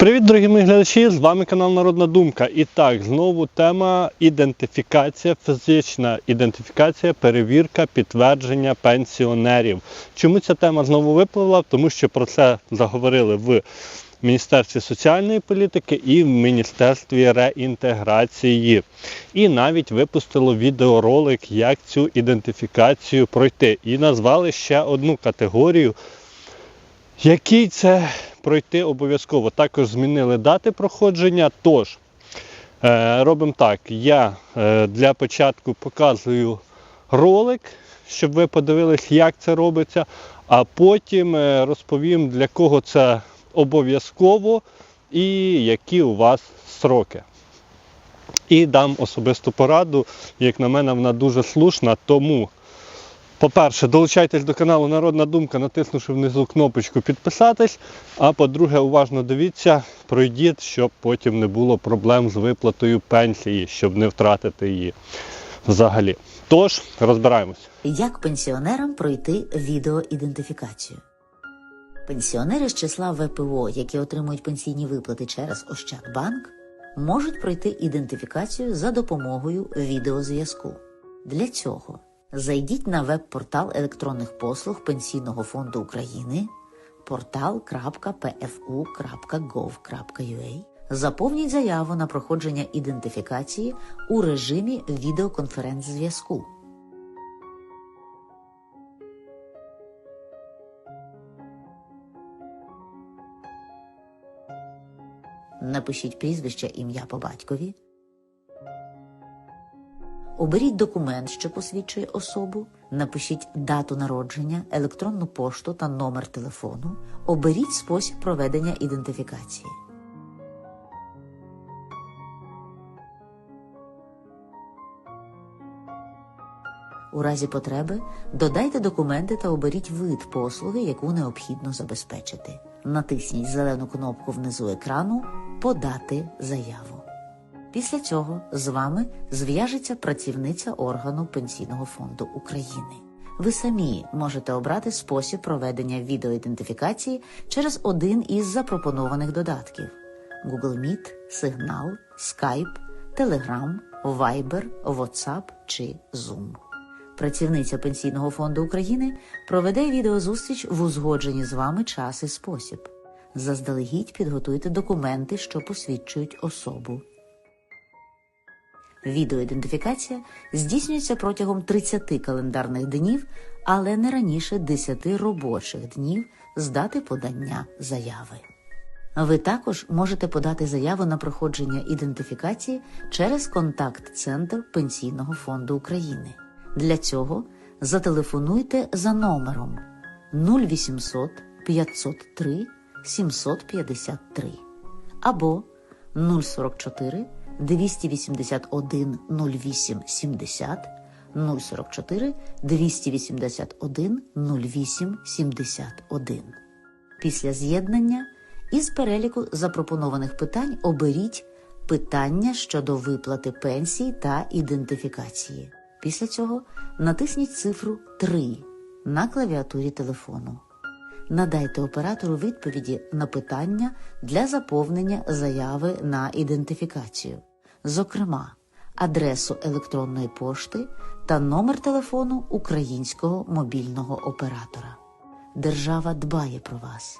Привіт, дорогі мої глядачі! З вами канал Народна Думка. І так, знову тема ідентифікація, фізична ідентифікація, перевірка, підтвердження пенсіонерів. Чому ця тема знову випливла? Тому що про це заговорили в Міністерстві соціальної політики і в Міністерстві реінтеграції. І навіть випустило відеоролик, як цю ідентифікацію пройти. І назвали ще одну категорію який це пройти обов'язково. Також змінили дати проходження. Тож, е, робимо так. Я е, для початку показую ролик, щоб ви подивились, як це робиться, а потім е, розповім, для кого це обов'язково і які у вас сроки. І дам особисту пораду, як на мене, вона дуже слушна, тому по-перше, долучайтесь до каналу Народна Думка, натиснувши внизу кнопочку підписатись. А по-друге, уважно дивіться, пройдіть, щоб потім не було проблем з виплатою пенсії, щоб не втратити її взагалі. Тож, розбираємось. Як пенсіонерам пройти відеоідентифікацію? Пенсіонери з числа ВПО, які отримують пенсійні виплати через Ощадбанк, можуть пройти ідентифікацію за допомогою відеозв'язку. Для цього зайдіть на веб-портал електронних послуг Пенсійного фонду України portal.pfu.gov.ua Заповніть заяву на проходження ідентифікації у режимі відеоконференц-зв'язку. Напишіть прізвище, ім'я по батькові. Оберіть документ, що посвідчує особу. Напишіть дату народження, електронну пошту та номер телефону. Оберіть спосіб проведення ідентифікації. У разі потреби додайте документи та оберіть вид послуги, яку необхідно забезпечити. Натисніть зелену кнопку внизу екрану Подати заяву. Після цього з вами зв'яжеться працівниця органу Пенсійного фонду України. Ви самі можете обрати спосіб проведення відеоідентифікації через один із запропонованих додатків: Google Meet, Signal, Skype, Telegram, Viber, WhatsApp чи Zoom. Працівниця Пенсійного фонду України проведе відеозустріч в узгодженні з вами час і спосіб. Заздалегідь підготуйте документи, що посвідчують особу. Відеоідентифікація здійснюється протягом 30 календарних днів, але не раніше 10 робочих днів з дати подання заяви. Ви також можете подати заяву на проходження ідентифікації через контакт-центр Пенсійного фонду України. Для цього зателефонуйте за номером 0800 503 753 або 044 281 08 70 044 281 08 71. Після з'єднання із переліку запропонованих питань оберіть питання щодо виплати пенсії та ідентифікації. Після цього натисніть цифру 3 на клавіатурі телефону. Надайте оператору відповіді на питання для заповнення заяви на ідентифікацію, зокрема, адресу електронної пошти та номер телефону українського мобільного оператора. Держава дбає про вас.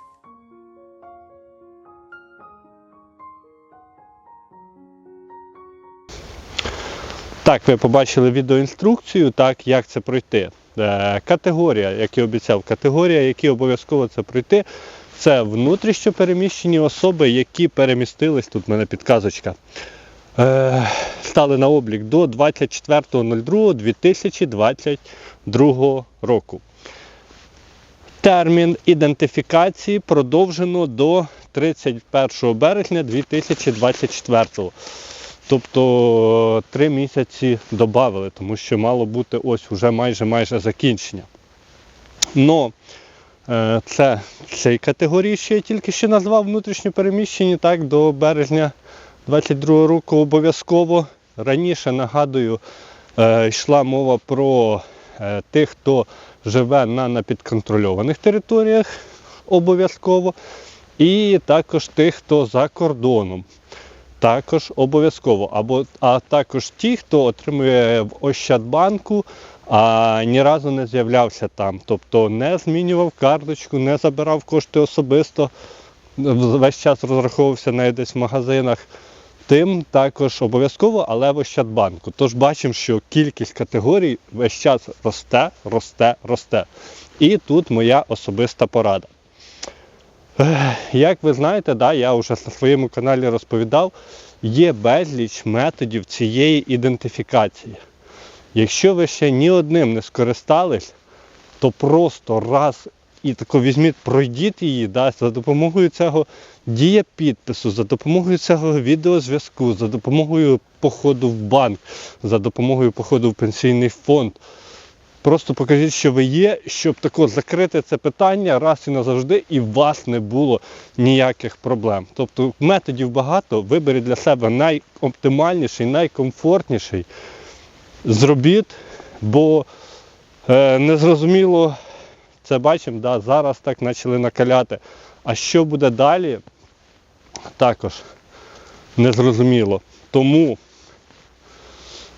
Так, ви побачили відеоінструкцію, так, як це пройти. Е, Категорія, як і обіцяв, категорія, які обов'язково це пройти, це внутрішньо переміщені особи, які перемістились, тут в мене підказочка, е, стали на облік до 24.02.2022 року. Термін ідентифікації продовжено до 31 березня 2024 Тобто три місяці додали, тому що мало бути ось уже майже майже закінчення. Но е, це цей категорії, що я тільки що назвав внутрішньо переміщені, так, до березня 22 року обов'язково. Раніше, нагадую, е, йшла мова про е, тих, хто живе на непідконтрольованих територіях обов'язково. І також тих, хто за кордоном. Також обов'язково. Або, а також ті, хто отримує в Ощадбанку, а ні разу не з'являвся там. Тобто не змінював карточку, не забирав кошти особисто, весь час розраховувався навіть десь в магазинах. Тим також обов'язково, але в Ощадбанку. Тож бачимо, що кількість категорій весь час росте, росте, росте. І тут моя особиста порада. Як ви знаєте, да, я вже на своєму каналі розповідав, є безліч методів цієї ідентифікації. Якщо ви ще ні одним не скористались, то просто раз і тако візьміть, пройдіть її да, за допомогою цього дія підпису, за допомогою цього відеозв'язку, за допомогою походу в банк, за допомогою походу в пенсійний фонд. Просто покажіть, що ви є, щоб тако закрити це питання раз і назавжди, і у вас не було ніяких проблем. Тобто методів багато, виберіть для себе найоптимальніший, найкомфортніший. Зробіть, бо е, незрозуміло, це бачимо, да, зараз так почали накаляти. А що буде далі, також незрозуміло. Тому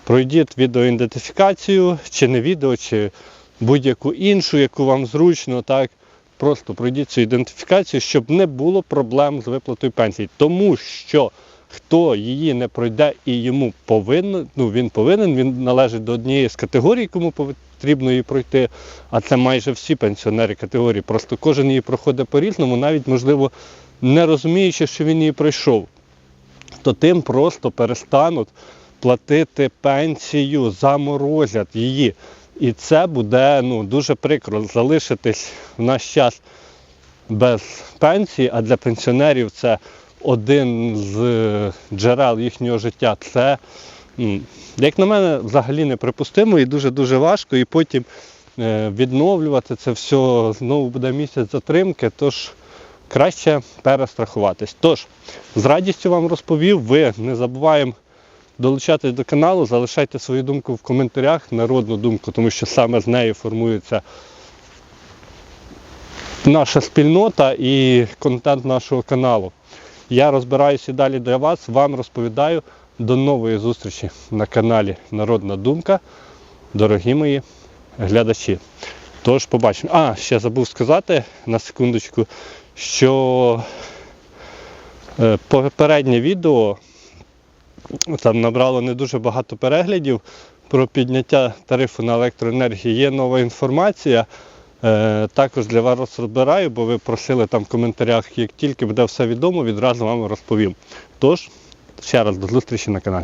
пройдіть відеоідентифікацію, чи не відео, чи будь-яку іншу, яку вам зручно, так. Просто пройдіть цю ідентифікацію, щоб не було проблем з виплатою пенсії. Тому що хто її не пройде і йому повинен, ну він повинен, він належить до однієї з категорій, кому потрібно її пройти. А це майже всі пенсіонери категорії. Просто кожен її проходить по-різному, навіть можливо не розуміючи, що він її пройшов. То тим просто перестануть платити пенсію, заморозять її. І це буде ну, дуже прикро залишитись в наш час без пенсії, а для пенсіонерів це один з е, джерел їхнього життя. Це, як на мене, взагалі неприпустимо і дуже-дуже важко. І потім е, відновлювати це все знову буде місяць затримки. Тож краще перестрахуватись. Тож, з радістю вам розповів, ви не забуваємо долучатись до каналу, залишайте свою думку в коментарях, народну думку, тому що саме з нею формується наша спільнота і контент нашого каналу. Я розбираюся далі для вас, вам розповідаю. До нової зустрічі на каналі Народна Думка, дорогі мої глядачі. Тож побачимо. А, ще забув сказати на секундочку, що е, попереднє відео там набрало не дуже багато переглядів про підняття тарифу на електроенергію. Є нова інформація. Е, також для вас розбираю, бо ви просили там в коментарях, як тільки буде все відомо, відразу вам розповім. Тож, ще раз до зустрічі на каналі.